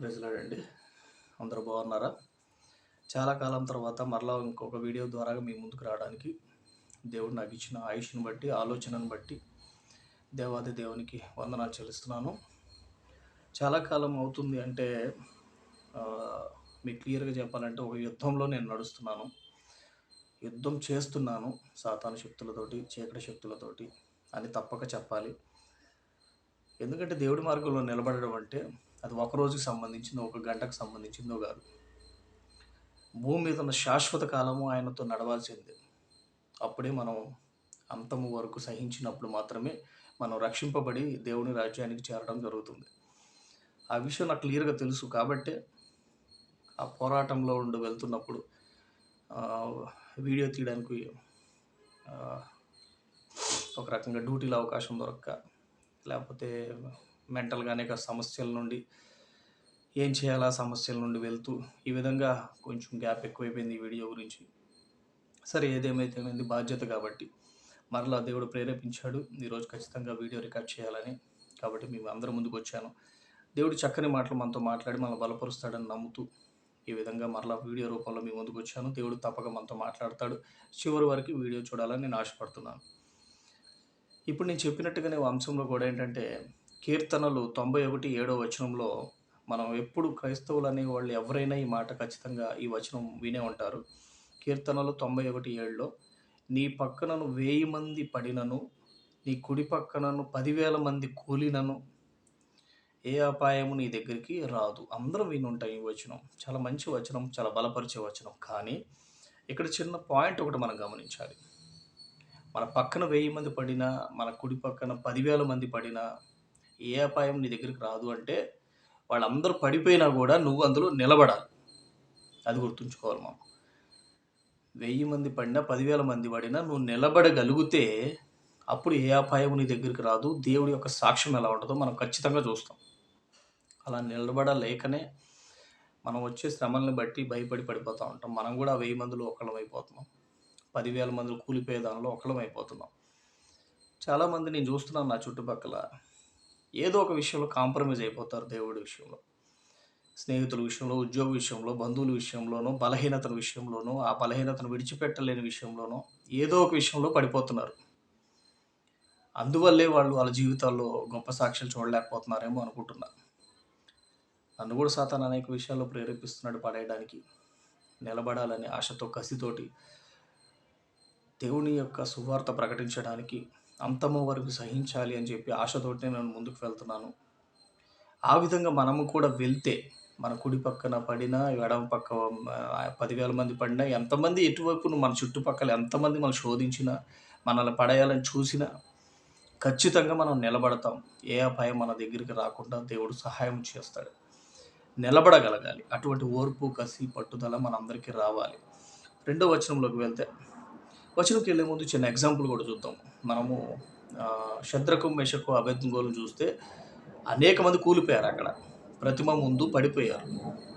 ప్రజలాడండి అందరూ బాగున్నారా? చాలా కాలం తర్వాత మరలా ఇంకొక వీడియో ద్వారా మీ ముందుకు రావడానికి దేవుడు నాకు ఇచ్చిన ఆయుష్ని బట్టి ఆలోచనను బట్టి దేవాది దేవునికి వందనాలు చెల్లిస్తున్నాను. చాలా కాలం అవుతుంది అంటే మీకు క్లియర్గా చెప్పాలంటే ఒక యుద్ధంలో నేను నడుస్తున్నాను. యుద్ధం చేస్తున్నాను సాతాను శక్తులతోటి చీకటి శక్తులతోటి అని తప్పక చెప్పాలి. ఎందుకంటే దేవుడి మార్గంలో నిలబడడం అంటే అది ఒక రోజుకి సంబంధించిందో ఒక గంటకు సంబంధించిందో కాదు. భూమి మీద ఉన్న శాశ్వత కాలము ఆయనతో నడవాల్సిందే. అప్పుడే మనం అంతము వరకు సహించినప్పుడు మాత్రమే మనం రక్షింపబడి దేవుని రాజ్యానికి చేరడం జరుగుతుంది. ఆ విషయం నాకు క్లియర్గా తెలుసు కాబట్టే ఆ పోరాటంలో ఉండి వెళ్తున్నప్పుడు వీడియో తీయడానికి ఒక రకంగా డ్యూటీలో అవకాశం దొరక్క లేకపోతే మెంటల్గా అనేక సమస్యల నుండి ఏం చేయాలా సమస్యల నుండి వెళ్తూ? ఈ విధంగా కొంచెం గ్యాప్ ఎక్కువైపోయింది ఈ వీడియో గురించి. సరే ఏదేమైతే బాధ్యత కాబట్టి. మరలా దేవుడు ప్రేరేపించాడు. ఈరోజు ఖచ్చితంగా వీడియో రికార్డ్ చేయాలని కాబట్టి మేము అందరం ముందుకు వచ్చాను. దేవుడు చక్కని మాటలు మనతో మాట్లాడి మనల్ని బలపరుస్తాడని నమ్ముతూ ఈ విధంగా మరలా వీడియో రూపంలో మీ ముందుకు వచ్చాను. దేవుడు తప్పక మనతో మాట్లాడతాడు. చివరి వరకు వీడియో చూడాలని నేను ఆశపడుతున్నాను. ఇప్పుడు నేను చెప్పినట్టుగానే వంశంలో కూడా ఏంటంటే కీర్తనలు తొంభై ఒకటి ఏడో వచనంలో మనం ఎప్పుడు క్రైస్తవులు అనే వాళ్ళు ఎవరైనా ఈ మాట ఖచ్చితంగా ఈ వచనం వినే ఉంటారు. కీర్తనలు తొంభై ఒకటి ఏళ్ళలో నీ పక్కనను వేయి మంది పడినను నీ కుడి పక్కనను పదివేల మంది కూలినను ఏ అపాయము నీ దగ్గరికి రాదు. అందరం వినుంటాయి ఈ వచనం. చాలా మంచి వచనం చాలా బలపరిచే వచనం. కానీ ఇక్కడ చిన్న పాయింట్ ఒకటి మనం గమనించాలి. మన పక్కన వెయ్యి మంది పడినా మన కుడి పక్కన పదివేల మంది పడినా ఏ అపాయం నీ దగ్గరికి రాదు అంటే వాళ్ళందరూ పడిపోయినా కూడా నువ్వు అందులో నిలబడాలి. అది గుర్తుంచుకోవాలి మనం వెయ్యి మంది పడినా పదివేల మంది పడినా నువ్వు నిలబడగలిగితే అప్పుడు ఏ అపాయం నీ దగ్గరికి రాదు. దేవుడి యొక్క సాక్ష్యం ఎలా ఉంటుందో మనం ఖచ్చితంగా చూస్తాం. అలా నిలబడలేకనే మనం వచ్చే శ్రమల్ని బట్టి భయపడి పడిపోతూ ఉంటాం. మనం కూడా వెయ్యి మందిలో ఒకళ్ళం అయిపోతున్నాం. పదివేల మందిలో కూలిపోయే దానిలో ఒకళ్ళం అయిపోతున్నాం. చాలామంది నేను చూస్తున్నాను నా చుట్టుపక్కల. ఏదో ఒక విషయంలో కాంప్రమైజ్ అయిపోతారు దేవుడి విషయంలో. స్నేహితుల విషయంలో ఉద్యోగ విషయంలో బంధువుల విషయంలోనూ బలహీనతల విషయంలోనూ ఆ బలహీనతను విడిచిపెట్టలేని విషయంలోనూ ఏదో ఒక విషయంలో పడిపోతున్నారు. అందువల్లే వాళ్ళు వాళ్ళ జీవితాల్లో గొప్ప సాక్ష్యాలు చూడలేకపోతున్నారేమో అనుకుంటున్నా. నన్ను కూడా సాతాన్ అనేక విషయాల్లో ప్రేరేపిస్తున్నాడు పడేయడానికి. నిలబడాలని ఆశతో కసితోటి దేవుని యొక్క సువార్త ప్రకటించడానికి అంతము వరకు సహించాలి అని చెప్పి ఆశతోటే నేను ముందుకు వెళ్తున్నాను. ఆ విధంగా మనము కూడా వెళ్తే మన కుడి పక్కన పడినా ఎడమ పక్క పదివేల మంది పడినా ఎంతమంది ఎటువైపు మన చుట్టుపక్కల ఎంతమంది మనం శోధించినా మనల్ని పడేయాలని చూసినా ఖచ్చితంగా మనం నిలబడతాం. ఏ అపాయం మన దగ్గరికి రాకుండా దేవుడు సహాయం చేస్తాడు. నిలబడగలగాలి. అటువంటి ఓర్పు కసి పట్టుదల మనందరికీ రావాలి. రెండో వచనంలోకి వెళ్తే వచనంకి వెళ్ళే ముందు చిన్న ఎగ్జాంపుల్ కూడా చూద్దాం. మనము ఆ, శద్రకు మెషకు అభ్యర్థంగోలను చూస్తే అనేక మంది కూలిపోయారు అక్కడ. ప్రతిమ ముందు పడిపోయారు.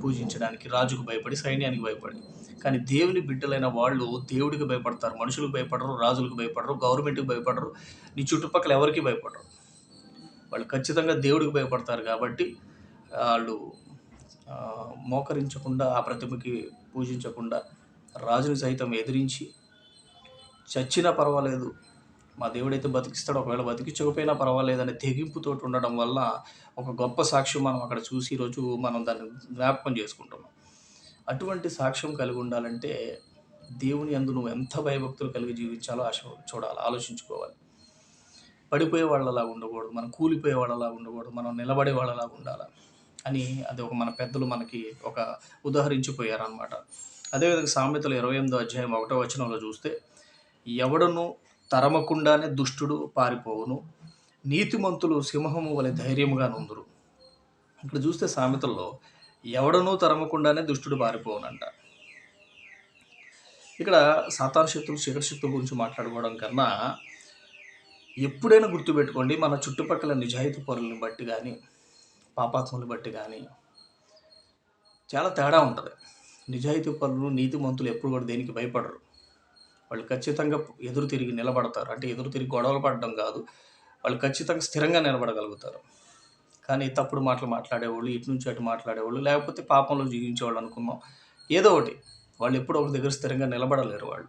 పూజించడానికి రాజుకు భయపడి సైన్యానికి భయపడి. కానీ దేవుని బిడ్డలైన వాళ్ళు దేవుడికి భయపడతారు మనుషులకు భయపడరు రాజులకు భయపడరు గవర్నమెంట్కి భయపడరు నీ చుట్టుపక్కల ఎవరికి భయపడరు. వాళ్ళు ఖచ్చితంగా దేవుడికి భయపడతారు కాబట్టి వాళ్ళు మోకరించకుండా ఆ ప్రతిమకి పూజించకుండా రాజుని సైతం ఎదిరించి చచ్చినా పర్వాలేదు. మా దేవుడైతే బతికిస్తాడు ఒకవేళ బతికించకపోయినా పర్వాలేదు అనే తెగింపుతో ఉండడం వల్ల ఒక గొప్ప సాక్ష్యం మనం అక్కడ చూసి ఈరోజు మనం దాన్ని జ్ఞాపకం చేసుకుంటున్నాం అటువంటి సాక్ష్యం కలిగి ఉండాలంటే దేవుని అందు నువ్వు ఎంత భయభక్తులు కలిగి జీవించాలో ఆశ చూడాలి ఆలోచించుకోవాలి. పడిపోయే వాళ్ళలా ఉండకూడదు మనం కూలిపోయే వాళ్ళలా ఉండకూడదు మనం నిలబడే వాళ్ళలా ఉండాలి అని అది ఒక మన పెద్దలు మనకి ఒక ఉదాహరించిపోయారనమాట అదేవిధంగా సామెతలు ఇరవై ఎనిమిదో అధ్యాయం ఒకటో వచనంలో చూస్తే ఎవడను తరమకుండానే దుష్టుడు పారిపోవును. నీతిమంతులు సింహము వలె ధైర్యముగా నుందురు. ఇక్కడ చూస్తే సామెతల్లో ఎవడనూ తరమకుండానే దుష్టుడు పారిపోవునంట. ఇక్కడ సాతాన శక్తులు చీకటి శక్తుల గురించి మాట్లాడుకోవడం కన్నా ఎప్పుడైనా గుర్తుపెట్టుకోండి మన చుట్టుపక్కల నిజాయితీ పరులను బట్టి కానీ పాపాత్ములు బట్టి కానీ చాలా తేడా ఉంటుంది. నిజాయితీ పరులు నీతిమంతులు ఎప్పుడు కూడా దేనికి భయపడరు. వాళ్ళు ఖచ్చితంగా ఎదురు తిరిగి నిలబడతారు. అంటే ఎదురు తిరిగి గొడవలు పడడం కాదు. వాళ్ళు ఖచ్చితంగా స్థిరంగా నిలబడగలుగుతారు. కానీ తప్పుడు మాటలు మాట్లాడేవాళ్ళు ఇటు నుంచి అటు మాట్లాడేవాళ్ళు లేకపోతే పాపంలో జీవించేవాళ్ళు అనుకుందాం. ఏదో ఒకటి. వాళ్ళు ఎప్పుడు ఒక దగ్గర స్థిరంగా నిలబడలేరు వాళ్ళు.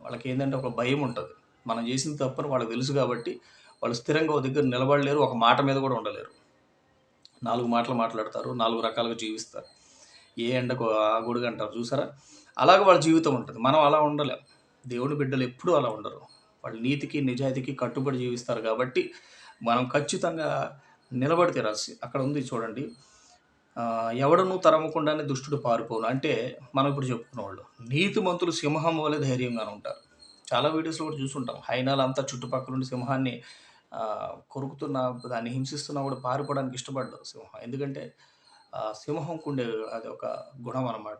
వాళ్ళకి ఏంటంటే ఒక భయం ఉంటుంది. మనం చేసిన తప్పని వాళ్ళకి తెలుసు కాబట్టి వాళ్ళు స్థిరంగా ఒక దగ్గర నిలబడలేరు ఒక మాట మీద కూడా ఉండలేరు. నాలుగు మాటలు మాట్లాడతారు నాలుగు రకాలుగా జీవిస్తారు. ఏ ఎండకు ఆ గొడుగు అంటారు చూసారా? అలాగే వాళ్ళ జీవితం ఉంటుంది. మనం అలా ఉండలేము దేవుని బిడ్డలు ఎప్పుడూ అలా ఉండరు. వాళ్ళు నీతికి నిజాయితీకి కట్టుబడి జీవిస్తారు కాబట్టి మనం ఖచ్చితంగా నిలబడి తీరాల్సి అక్కడ ఉంది చూడండి. ఎవడను తరమకుండానే దుష్టుడు పారిపోను. అంటే మనం ఇప్పుడు చెప్పుకున్న వాళ్ళు నీతిమంతులు సింహం వలె ధైర్యంగానే ఉంటారు. చాలా వీడియోస్లో కూడా చూసుంటాం. హైనాలు అంతా చుట్టుపక్కల ఉండి సింహాన్ని కొరుకుతున్న దాన్ని హింసిస్తున్నా కూడా పారిపోవడానికి ఇష్టపడ్డారు సింహం. ఎందుకంటే సింహం సింహంకు ఉండే అది ఒక గుణం అన్నమాట.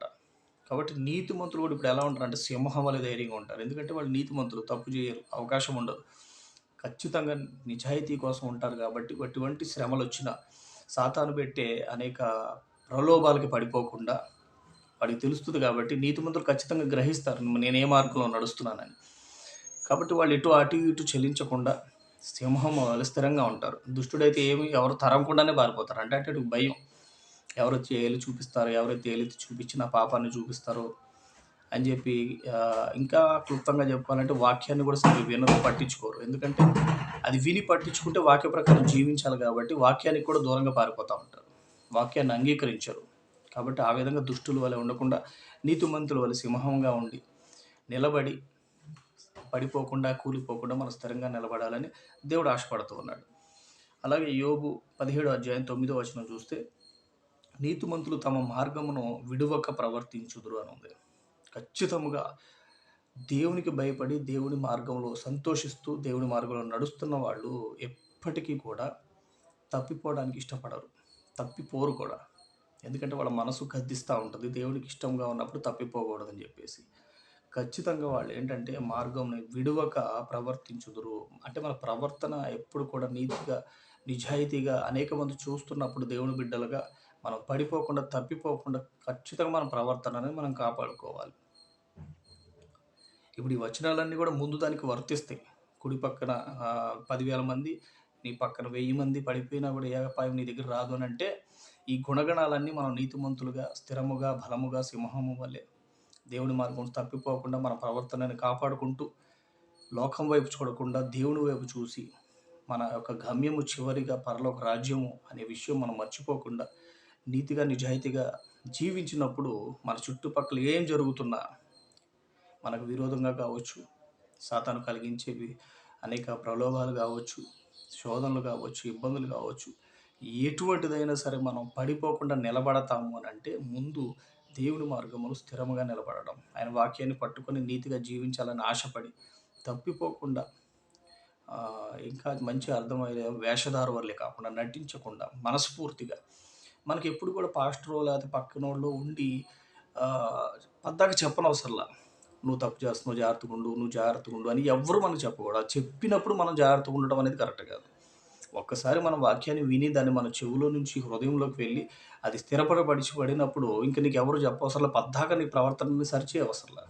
కాబట్టి నీతి మంత్రులు కూడా ఇప్పుడు ఎలా ఉంటారు అంటే సింహం వల్ల ధైర్యంగా ఉంటారు. ఎందుకంటే వాళ్ళు నీతి మంత్రులు తప్పు చేయరు అవకాశం ఉండదు. ఖచ్చితంగా నిజాయితీ కోసం ఉంటారు కాబట్టి అటువంటి శ్రమలు వచ్చినా సాతాను పెట్టే అనేక ప్రలోభాలకి పడిపోకుండా వాడికి తెలుస్తుంది కాబట్టి నీతిమంతులు ఖచ్చితంగా గ్రహిస్తారు నేను ఏ మార్గంలో నడుస్తున్నానని. కాబట్టి వాళ్ళు ఇటు అటు ఇటు చెల్లించకుండా సింహం స్థిరంగా ఉంటారు. దుష్టుడైతే ఏమి ఎవరు తరంకుండానే పారిపోతారు. అంటే అంటే భయం. ఎవరైతే ఏలి ఏలు ఎవరైతే ఏలెత్తి చూపించి నా పాపాన్ని చూపిస్తారో అని చెప్పి ఇంకా క్లుప్తంగా చెప్పాలంటే వాక్యాన్ని కూడా సరిగ్గా వినరు పట్టించుకోరు. ఎందుకంటే అది విని పట్టించుకుంటే వాక్య ప్రకారం జీవించాలి కాబట్టి వాక్యానికి కూడా దూరంగా పారిపోతూ ఉంటారు. వాక్యాన్ని అంగీకరించరు. కాబట్టి ఆ విధంగా దుష్టుల వలె ఉండకుండా నీతిమంతుల వలె సింహంగా ఉండి నిలబడి పడిపోకుండా కూలిపోకుండా మనం స్థిరంగా నిలబడాలని దేవుడు ఆశపడుతూ ఉన్నాడు. అలాగే యోగు పదిహేడు అధ్యాయం తొమ్మిదో వచనం చూస్తే నీతిమంతులు తమ మార్గమును విడువక ప్రవర్తించుదురు అని ఉంది ఖచ్చితముగా దేవునికి భయపడి దేవుని మార్గంలో సంతోషిస్తూ దేవుని మార్గంలో నడుస్తున్న వాళ్ళు ఎప్పటికీ కూడా తప్పిపోవడానికి ఇష్టపడరు. తప్పిపోరు కూడా. ఎందుకంటే వాళ్ళ మనసు గద్దిస్తూ ఉంటుంది. దేవునికి ఇష్టంగా ఉన్నప్పుడు తప్పిపోకూడదని చెప్పేసి. ఖచ్చితంగా వాళ్ళు ఏంటంటే మార్గంని విడువక ప్రవర్తించుదురు. అంటే మన ప్రవర్తన ఎప్పుడు కూడా నీతిగా నిజాయితీగా అనేక మంది చూస్తున్నప్పుడు దేవుని బిడ్డలుగా మనం పడిపోకుండా తప్పిపోకుండా ఖచ్చితంగా మన ప్రవర్తనని మనం కాపాడుకోవాలి. ఇప్పుడు ఈ వచనాలన్నీ కూడా ముందు దానికి వర్తిస్తాయి. కుడి పక్కన పదివేల మంది నీ పక్కన వెయ్యి మంది పడిపోయినా కూడా ఏ అపాయం నీ దగ్గర రాదు అని అంటే ఈ గుణగణాలన్నీ మనం నీతిమంతులుగా స్థిరముగా బలముగా సింహము వల్లే దేవుని మార్గం తప్పిపోకుండా మన ప్రవర్తనని కాపాడుకుంటూ లోకం వైపు చూడకుండా దేవుని వైపు చూసి మన యొక్క గమ్యము చివరిగా పరలోక రాజ్యము అనే విషయం మనం మర్చిపోకుండా నీతిగా నిజాయితీగా జీవించినప్పుడు మన చుట్టుపక్కల ఏం జరుగుతున్నా మనకు విరోధంగా కావచ్చు సాతాను కలిగించేవి అనేక ప్రలోభాలు కావచ్చు శోధనలు కావచ్చు ఇబ్బందులు కావచ్చు ఎటువంటిదైనా సరే మనం పడిపోకుండా నిలబడతాము అని అంటే ముందు దేవుని మార్గములు స్థిరముగా నిలబడడం. ఆయన వాక్యాన్ని పట్టుకొని నీతిగా జీవించాలని ఆశపడి తప్పిపోకుండా ఇంకా మంచి అర్థమయ్యే వేషధారు వల్లే కాకుండా నటించకుండా మనస్ఫూర్తిగా మనకి ఎప్పుడు కూడా పాస్టరో లేకపోతే పక్కన వాళ్ళు ఉండి పద్దాక పద్దాక చెప్పనవసరంలా. నువ్వు తప్పు చేస్తున్నావు జాగ్రత్తగా ఉండు నువ్వు జాగ్రత్తగా ఉండు అని ఎవ్వరు మనకు చెప్పకూడదు. చెప్పినప్పుడు మనం జాగ్రత్తగా ఉండడం అనేది కరెక్ట్ కాదు. ఒక్కసారి మన వాక్యాన్ని విని దాన్ని మన చెవులో నుంచి హృదయంలోకి వెళ్ళి అది స్థిరపడపడిచి పడినప్పుడు ఇంక నీకు ఎవరు చెప్పవసరం పద్దాక నీ ప్రవర్తనని సరిచే అవసరంలా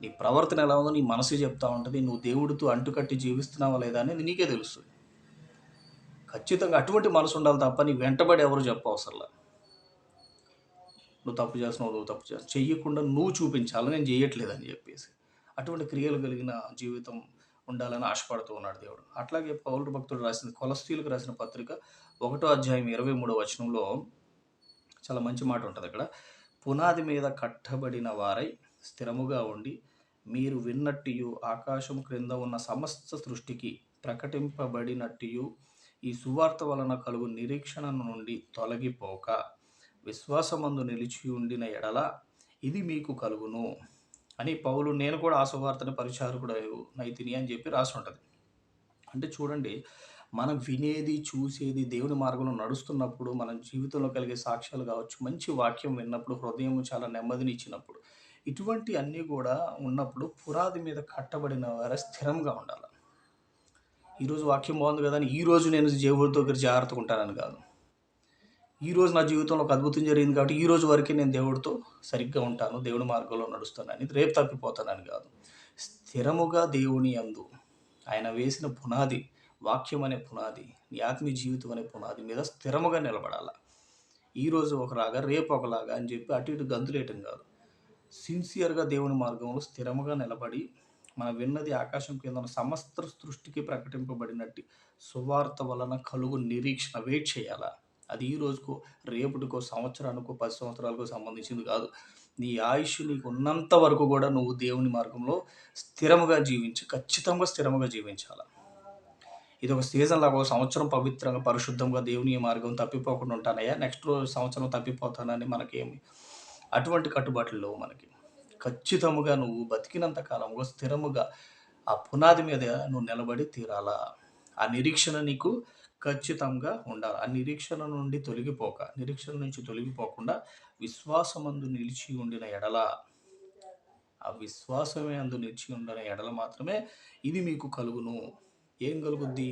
నీ ప్రవర్తన ఎలా ఉందో నీ మనసు చెప్తా ఉంటుంది నువ్వు దేవుడితో అంటుకట్టి జీవిస్తున్నావా లేదా అనేది నీకే తెలుస్తుంది. ఖచ్చితంగా అటువంటి మనసు ఉండాలి తప్ప నీ వెంటబడి ఎవరు చెప్పవసరంలా నువ్వు తప్పు చేస్తున్నావు నువ్వు తప్పు చేస్తున్నావు. చెయ్యకుండా నువ్వు చూపించాలి నేను చేయట్లేదని చెప్పేసి. అటువంటి క్రియలు కలిగిన జీవితం ఉండాలని ఆశపడుతూ ఉన్నాడు దేవుడు. అట్లాగే పౌరుడు భక్తుడు రాసిన కొలస్తీలకు రాసిన పత్రిక ఒకటో అధ్యాయం ఇరవై మూడో వచనంలో చాలా మంచి మాట ఉంటుంది అక్కడ. పునాది మీద కట్టబడిన వారై స్థిరముగా ఉండి మీరు విన్నట్టు ఆకాశం క్రింద ఉన్న సమస్త సృష్టికి ప్రకటింపబడినట్టు ఈ సువార్త వలన కలుగు నిరీక్షణ నుండి తొలగిపోక విశ్వాసమందు నిలిచి ఉండిన ఎడల ఇది మీకు కలుగును అని పౌలు నేను కూడా ఆ సువార్తని పరిచారకుడు నైతిని అని చెప్పి రాసి ఉంటుంది అంటే చూడండి మనం వినేది చూసేది దేవుని మార్గంలో నడుస్తున్నప్పుడు మన జీవితంలో కలిగే సాక్ష్యాలు కావచ్చు మంచి వాక్యం విన్నప్పుడు హృదయం చాలా నెమ్మదిని ఇచ్చినప్పుడు ఇటువంటి అన్నీ కూడా ఉన్నప్పుడు పురాది మీద కట్టబడిన వారే స్థిరంగా ఉండాలి. ఈరోజు వాక్యం బాగుంది కదా అని ఈరోజు నేను దేవుడితో దగ్గర జాగ్రత్తగా ఉంటానని కాదు. ఈ రోజు నా జీవితంలో ఒక అద్భుతం జరిగింది కాబట్టి ఈ రోజు వరకే నేను దేవుడితో సరిగ్గా ఉంటాను దేవుడి మార్గంలో నడుస్తానని రేపు తప్పిపోతానని కాదు. స్థిరముగా దేవుని అందు ఆయన వేసిన పునాది వాక్యం అనే పునాది నీ ఆత్మీయ జీవితం అనే పునాది మీద స్థిరముగా నిలబడాల? ఈరోజు ఒకలాగా రేపు ఒకలాగా అని చెప్పి అటు ఇటు గంతులేయటం కాదు. సిన్సియర్గా దేవుని మార్గంలో స్థిరముగా నిలబడి మనం విన్నది ఆకాశం కింద సమస్త సృష్టికి ప్రకటింపబడినట్టు సువార్త వలన కలుగు నిరీక్షణ వెయిట్ చేయాలా? అది ఈ రోజుకో రేపటికో సంవత్సరానికో పది సంవత్సరాలకు సంబంధించింది కాదు. నీ ఆయుష్ నీకు ఉన్నంత వరకు కూడా నువ్వు దేవుని మార్గంలో స్థిరముగా జీవించి ఖచ్చితంగా స్థిరముగా జీవించాలి. ఇది ఒక సీజన్ లాగా ఒక సంవత్సరం పవిత్రంగా పరిశుద్ధంగా దేవుని మార్గం తప్పిపోకుండా ఉంటానయ్యా. నెక్స్ట్ రోజు సంవత్సరం తప్పిపోతానని మనకేమి? అటువంటి కట్టుబాట్లు లేవు మనకి. ఖచ్చితముగా నువ్వు బతికినంత కాలంలో స్థిరముగా ఆ పునాది మీద నువ్వు నిలబడి తీరాలా? ఆ నిరీక్షణ నీకు ఖచ్చితంగా ఉండాలి. ఆ నిరీక్షణ నుండి తొలగిపోక నిరీక్షణ నుంచి తొలగిపోకుండా విశ్వాసమందు నిలిచి ఉండిన ఎడల ఆ విశ్వాసమే అందు నిలిచి ఉండిన ఎడల మాత్రమే ఇది మీకు కలుగును. ఏం కలుగుద్ది?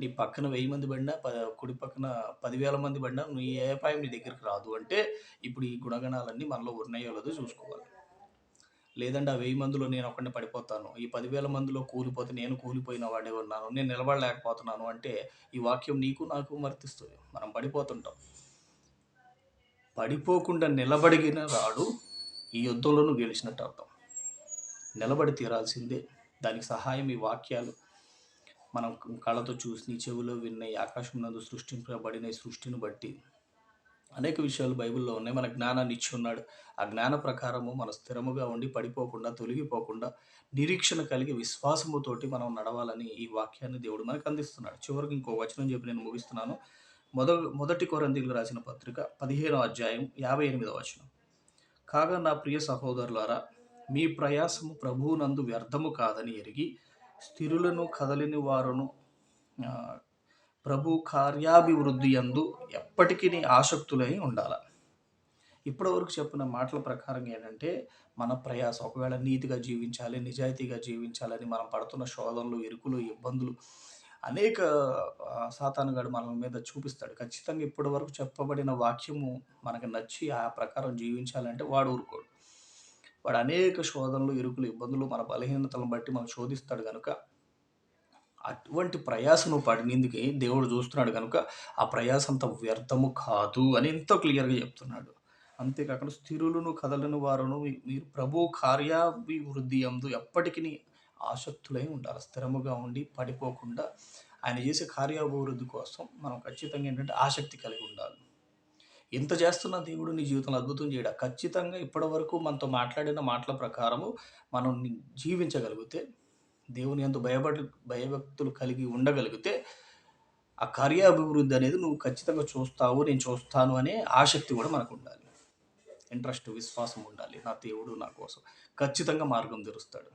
నీ పక్కన వెయ్యి మంది పడినా ప కుడి పక్కన పదివేల మంది పడినా నీ ఏ అపాయం నీ దగ్గరికి రాదు అంటే ఇప్పుడు ఈ గుణగణాలన్నీ మనలో ఉన్నాయో లేదో చూసుకోవాలి. లేదంటే ఆ వెయ్యి మందిలో నేను ఒక్కడిని పడిపోతాను. ఈ పదివేల మందిలో కూలిపోతే నేను కూలిపోయిన వాడే ఉన్నాను. నేను నిలబడలేకపోతున్నాను అంటే ఈ వాక్యం నీకు నాకు వర్తిస్తుంది. మనం పడిపోతుంటాం. పడిపోకుండా నిలబడిగిన రాడు ఈ యుద్ధంలో నువ్వు గెలిచినట్టు అర్థం. నిలబడి తీరాల్సిందే. దానికి సహాయం ఈ వాక్యాలు. మనం కళ్ళతో చూసి చెవిలో విన్న ఆకాశం నందు సృష్టింపబడిన సృష్టిని బట్టి అనేక విషయాలు బైబిల్లో ఉన్నాయి. మన జ్ఞానాన్ని ఇచ్చి ఉన్నాడు. ఆ జ్ఞాన ప్రకారము మన స్థిరముగా ఉండి పడిపోకుండా తొలగిపోకుండా నిరీక్షణ కలిగి విశ్వాసముతోటి మనం నడవాలని ఈ వాక్యాన్ని దేవుడు మనకు అందిస్తున్నాడు. చివరికి ఇంకో వచనం చెప్పి నేను ముగిస్తున్నాను. మొద మొదటి కొరందీలు రాసిన పత్రిక పదిహేనో అధ్యాయం యాభై ఎనిమిదో వచనం. కాగా నా ప్రియ సహోదరులారా మీ ప్రయాసము ప్రభువునందు వ్యర్థము కాదని ఎరిగి స్థిరులను కదలిని వారును ప్రభు కార్యాభివృద్ధి అందు ఎప్పటికీ ఆసక్తులై ఉండాలి. ఇప్పటివరకు చెప్పిన మాటల ప్రకారం ఏంటంటే మన ప్రయాసం ఒకవేళ నీతిగా జీవించాలి నిజాయితీగా జీవించాలని మనం పడుతున్న శోధనలు ఇరుకులు ఇబ్బందులు అనేక సాతానుగాడు మన మీద చూపిస్తాడు. ఖచ్చితంగా ఇప్పటి వరకు చెప్పబడిన వాక్యము మనకు నచ్చి ఆ ప్రకారం జీవించాలంటే వాడు ఊరుకోడు. వాడు అనేక శోధనలు ఇరుకులు ఇబ్బందులు మన బలహీనతలను బట్టి మనం శోధిస్తాడు కనుక అటువంటి ప్రయాస నువ్వు పడినందుకే దేవుడు చూస్తున్నాడు కనుక ఆ ప్రయాస అంత వ్యర్థము కాదు అని ఎంతో క్లియర్గా చెప్తున్నాడు. అంతేకాకుండా స్థిరులను కదలను వారును మీరు ప్రభు కార్యాభివృద్ధి అందు ఎప్పటికీ ఆసక్తులై ఉండాలి. స్థిరముగా ఉండి పడిపోకుండా ఆయన చేసే కార్యాభివృద్ధి కోసం మనం ఖచ్చితంగా ఏంటంటే ఆసక్తి కలిగి ఉండాలి. ఎంత చేస్తున్న దేవుడు నీ జీవితంలో అద్భుతం చేయడా? ఖచ్చితంగా ఇప్పటివరకు మనతో మాట్లాడిన మాటల ప్రకారము మనం జీవించగలిగితే దేవుని ఎందు భయపడి భయభక్తులు కలిగి ఉండగలిగితే ఆ కార్యాభివృద్ధి అనేది నువ్వు ఖచ్చితంగా చూస్తావు నేను చూస్తాను అనే ఆసక్తి కూడా మనకు ఉండాలి ఇంట్రెస్ట్ విశ్వాసం ఉండాలి. నా దేవుడు నా కోసం. ఖచ్చితంగా మార్గం తెరుస్తాడు.